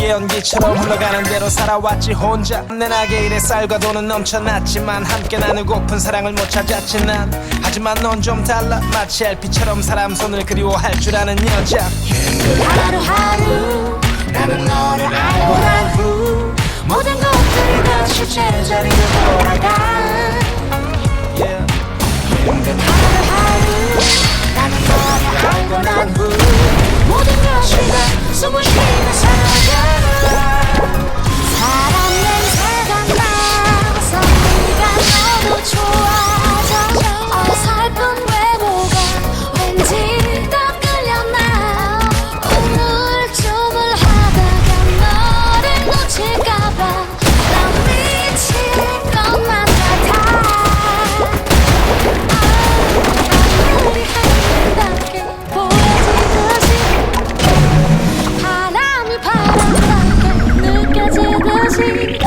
우리의 연기처럼 흘러가는 대로 살아왔지 혼자. 내 나게 일에 쌀과 돈은 넘쳐났지만 함께 나누고픈 사랑을 못 찾았지 난 하지만 넌 좀 달라. 마치 LP처럼 사람 손을 그리워할 줄 아는 여자. 하루하루 나는 너를 알고 난 후 모든 것들이 다시 제자리로 돌아가. yeah. 하루하루 나는 너를 알고 난후 모든 것이 다 숨을 쉬며 Thank you.